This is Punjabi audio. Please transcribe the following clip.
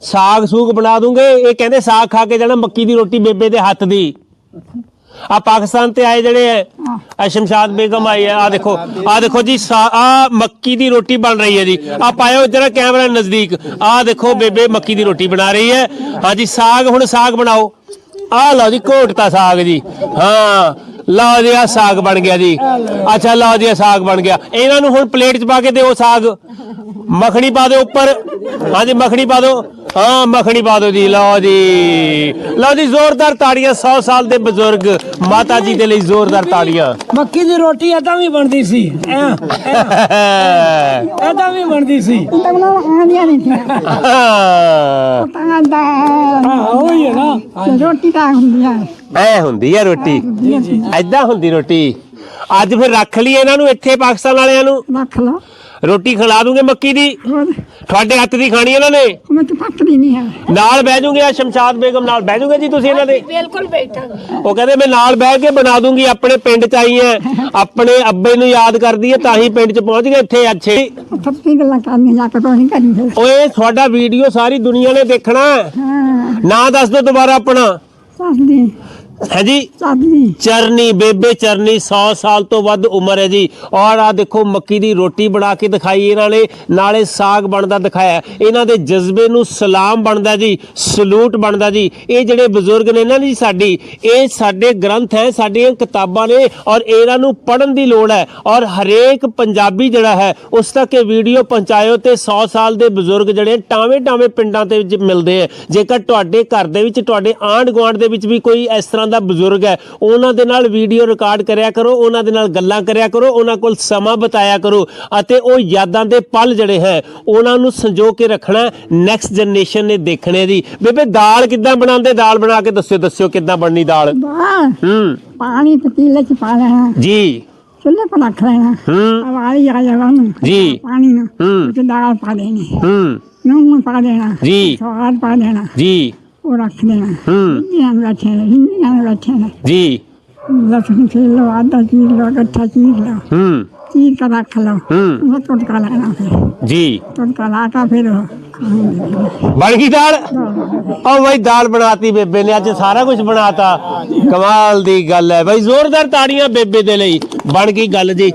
ਸਾਗ ਸੂਗ ਬਣਾ ਦੂੰਗੇ ਇਹ ਕਹਿੰਦੇ ਸਾਗ ਖਾ ਕੇ ਜਾਣਾ ਮੱਕੀ ਦੀ ਰੋਟੀ ਬੇਬੇ ਦੇ ਹੱਥ ਦੀ। ਆ ਪਾਕਿਸਤਾਨ ਤੇ ਆਏ ਜਿਹੜੇ ਹੈ। ਆ ਸ਼ਮਸ਼ਾਦ ਬੇਗਮ ਆਈ ਹੈ ਆ ਦੇਖੋ ਆ ਦੇਖੋ ਜੀ ਆ ਮੱਕੀ ਦੀ ਰੋਟੀ ਬਣ ਰਹੀ ਹੈ ਜੀ। ਆ ਪਾਇਓ ਜਰਾ ਕੈਮਰਾ ਨਜ਼ਦੀਕ। ਆ ਦੇਖੋ ਬੇਬੇ ਮੱਕੀ ਦੀ ਰੋਟੀ ਬਣਾ ਰਹੀ ਹੈ। ਹਾਂਜੀ ਸਾਗ ਹੁਣ ਸਾਗ ਬਣਾਓ। ਆ ਲਓ ਜੀ ਘੋਟਤਾ ਸਾਗ ਜੀ। ਹਾਂ ਲਓ ਜੀ ਆ ਸਾਗ ਬਣ ਗਿਆ ਜੀ। ਅੱਛਾ ਲਓ ਜੀ ਸਾਗ ਬਣ ਗਿਆ। ਇਹਨਾਂ ਨੂੰ ਹੁਣ ਪਲੇਟ 'ਚ ਪਾ ਕੇ ਦਿਓ ਸਾਗ। ਮੱਖਣੀ ਪਾ ਦਿਓ ਉੱਪਰ। ਹਾਂਜੀ ਮੱਖਣੀ ਪਾ ਦਿਓ। ਹਾਂ ਮੱਖਣੀ ਪਾ ਦਿਓ ਜੀ ਲਓ ਜੀ। ਲਓ ਜੀ ਜ਼ੋਰਦਾਰ ਤਾੜੀਆਂ 100 ਸਾਲ ਦੇ ਬਜ਼ੁਰਗ ਮਾਤਾ ਜੀ ਦੇ ਲਈ ਜ਼ੋਰਦਾਰ ਤਾੜੀਆਂ। ਮੱਕੀ ਦੀ ਰੋਟੀ ਏਦਾਂ ਵੀ ਬਣਦੀ ਸੀ। ਏਦਾਂ ਵੀ ਬਣਦੀ ਸੀ। ਆਂਦੀਆਂ ਨਹੀਂ ਸੀ ਤਾਂ ਦਾ ਹਾਂ ਉਹੀ ਹੈ ਨਾ। ਰੋਟੀ ਤਾਂ ਹੁੰਦੀਆਂ ਐ ਹੁੰਦੀ ਆ ਰੋਟੀ। ਐਦਾਂ ਹੁੰਦੀ ਰੋਟੀ। ਅੱਜ ਫਿਰ ਰੱਖ ਲਈ ਇਹਨਾਂ ਨੂੰ ਇੱਥੇ ਪਾਕਿਸਤਾਨ ਵਾਲਿਆਂ ਨੂੰ। ਰੱਖ ਲਓ। ਰੋਟੀ ਖਿਲਾ ਦੂੰਗੇ ਮੱਕੀ ਦੀ। ਹੋਰ। ਤੁਹਾਡੇ ਹੱਥ ਦੀ ਖਾਣੀ ਇਹਨਾਂ ਨੇ। ਮੈਂ ਤਾਂ ਪੱਕਦੀ ਨਹੀਂ ਹੈ ਨਾਲ ਬਹਿ ਜੂਗੇ ਆ ਸ਼ਮਸ਼ਾਦ ਬੇਗਮ ਨਾਲ। ਬਹਿ ਜੂਗੇ ਜੀ ਤੁਸੀਂ ਇਹਨਾਂ ਦੇ? ਬਿਲਕੁਲ ਬੈਠਾਂਗੇ। ਉਹ ਕਹਿੰਦੇ ਮੈਂ ਨਾਲ ਬਹਿ ਕੇ ਬਣਾ ਦੂੰਗੀ ਆਪਣੇ ਪਿੰਡ ਚ ਆਈ ਐ। ਆਪਣੇ ਅੱਬੇ ਨੂੰ ਯਾਦ ਕਰਦੀ ਐ ਤਾਂ ਹੀ ਪਿੰਡ ਚ ਪਹੁੰਚ ਗਏ ਇੱਥੇ ਅੱਛੇ। ਸੱਚੀ ਗੱਲਾਂ ਕਰਨੀਆਂ ਜਾ ਕੇ ਕੋਈ ਨਹੀਂ ਕਰੀ ਫਿਰ। ਓਏ ਤੁਹਾਡਾ ਵੀਡੀਓ ਸਾਰੀ ਦੁਨੀਆ ਨੇ ਦੇਖਣਾ। ਹੈ। ਹਾਂ ਨਾਂ ਦੱਸ ਦਿਓ ਦੁਬਾਰਾ ਆਪਣਾ। ਸੱਚਦੀ ਹੈ ਜੀ? ਸੱਚਦੀ ਚਰਨੀ ਬੇਬੇ ਚਰਨੀ 100 ਸਾਲ ਤੋਂ ਵੱਧ ਉਮਰ ਹੈ ਜੀ। ਔਰ ਆ ਦੇਖੋ ਮੱਕੀ ਦੀ ਰੋਟੀ ਬਣਾ ਕੇ ਦਿਖਾਈ ਇਹਨਾਂ ਨੇ ਨਾਲੇ ਸਾਗ ਬਣਦਾ ਦਿਖਾਇਆ। ਇਹਨਾਂ ਦੇ ਜਜ਼ਬੇ ਨੂੰ ਸਲਾਮ ਬਣਦਾ ਜੀ ਸਲੂਟ ਬਣਦਾ ਜੀ। ਇਹ ਜਿਹੜੇ ਬਜ਼ੁਰਗ ਨੇ ਨਾ ਜੀ ਸਾਡੀ ਇਹ ਸਾਡੇ ਗ੍ਰੰਥ ਹੈ ਸਾਡੀਆਂ ਕਿਤਾਬਾਂ ਨੇ ਔਰ ਇਹਨਾਂ ਨੂੰ ਪੜ੍ਹਨ ਦੀ ਲੋੜ ਹੈ। ਔਰ ਹਰੇਕ ਪੰਜਾਬੀ ਜਿਹੜਾ ਹੈ ਉਸ ਤੱਕ ਇਹ ਵੀਡੀਓ ਪਹੁੰਚਾਇਓ ਤੇ 100 ਸਾਲ ਦੇ ਬਜ਼ੁਰਗ ਜਿਹੜੇ ਟਾਵੇਂ ਟਾਵੇਂ ਪਿੰਡਾਂ ਤੇ ਮਿਲਦੇ ਆ। ਜੇਕਰ ਤੁਹਾਡੇ ਘਰ ਦੇ ਵਿੱਚ ਤੁਹਾਡੇ ਆਂਢ ਗੁਆਂਢ ਦੇ ਵਿੱਚ ਵੀ ਕੋਈ ਇਸ ਤਰ੍ਹਾਂ ਦਾ ਬਜ਼ੁਰਗ ਹੈ। ਉਹਨਾਂ ਦੇ ਨਾਲ ਵੀਡੀਓ ਰਿਕਾਰਡ ਕਰਿਆ ਕਰੋ ਉਹਨਾਂ ਦੇ ਨਾਲ ਗੱਲਾਂ ਕਰਿਆ ਕਰੋ ਉਹਨਾਂ ਕੋਲ ਸਮਾਂ ਬਿਤਾਇਆ ਕਰੋ ਅਤੇ ਉਹ ਯਾਦਾਂ ਦੇ ਪਲ ਜਿਹੜੇ ਹੈ ਉਹਨਾਂ ਨੂੰ ਸੰਜੋ ਕੇ ਰੱਖਣਾ ਨੈਕਸਟ ਜਨਰੇਸ਼ਨ ਨੇ ਦੇਖਣੇ ਜੀ ਬੇਬੇ ਦਾਲ ਕਿੱਦਾਂ ਬਣਾਉਂਦੇ? ਦਾਲ ਬਣਾ ਕੇ ਦੱਸਿਓ ਦੱਸਿਓ ਕਿੱਦਾਂ ਬਣਨੀ ਦਾਲ। ਹੂੰ। ਪਾਣੀ ਪਤੀਲੇ ਚ ਪਾ ਲੈਣਾ। ਜੀ। ਚੁੱਲ੍ਹੇ ਪਰ ਰੱਖ ਲੈਣਾ। ਹੂੰ। ਆਵਾਜ਼ ਆ ਜਾਵਾ ਨੂੰ ਜੀ। ਪਾਣੀ ਨੂੰ ਹੂੰ। ਤੇ ਦਾਲ ਪਾ ਦੇਣੀ। ਹੂੰ। ਨੂਨ ਪਾ ਦੇਣਾ। ਜੀ। ਸਵਾਦ ਪਾ ਦੇਣਾ। ਜੀ। ਉਹ ਰੱਖ ਦੇਣਾ ਹੂੰ ਹਿੰਦੀਆਂ ਨੂੰ ਬੈਠੇ ਨੇ ਹਿੰਦੀਆਂ ਨੂੰ ਬੈਠੇ ਨੇ ਜੀ ਲਸਣ ਛਿੱਲ ਲਓ ਆਦਾ ਚੀਰ ਲਓ ਇਕੱਠਾ ਚੀਰ ਲਓ ਹੂੰ ਚੀਰ ਕੇ ਰੱਖ ਲਓ ਹੂੰ ਉਹ ਤੁਟਕਾ ਲੈਣਾ ਫਿਰ ਜੀ ਤੁਟਕਾ ਲਾ ਕੇ ਫਿਰ ਉਹ ਖਾਣਾ ਬਣ ਗਈ ਦਾਲ ਉਹ ਬਈ ਦਾਲ ਬਣਾਤੀ ਬੇਬੇ ਨੇ ਅੱਜ ਸਾਰਾ ਕੁਝ ਬਣਾਤਾ ਕਮਾਲ ਦੀ ਗੱਲ ਹੈ ਬਈ ਜ਼ੋਰਦਾਰ ਤਾੜੀਆਂ ਬੇਬੇ ਦੇ ਲਈ ਬਣ ਗਈ ਗੱਲ ਜੀ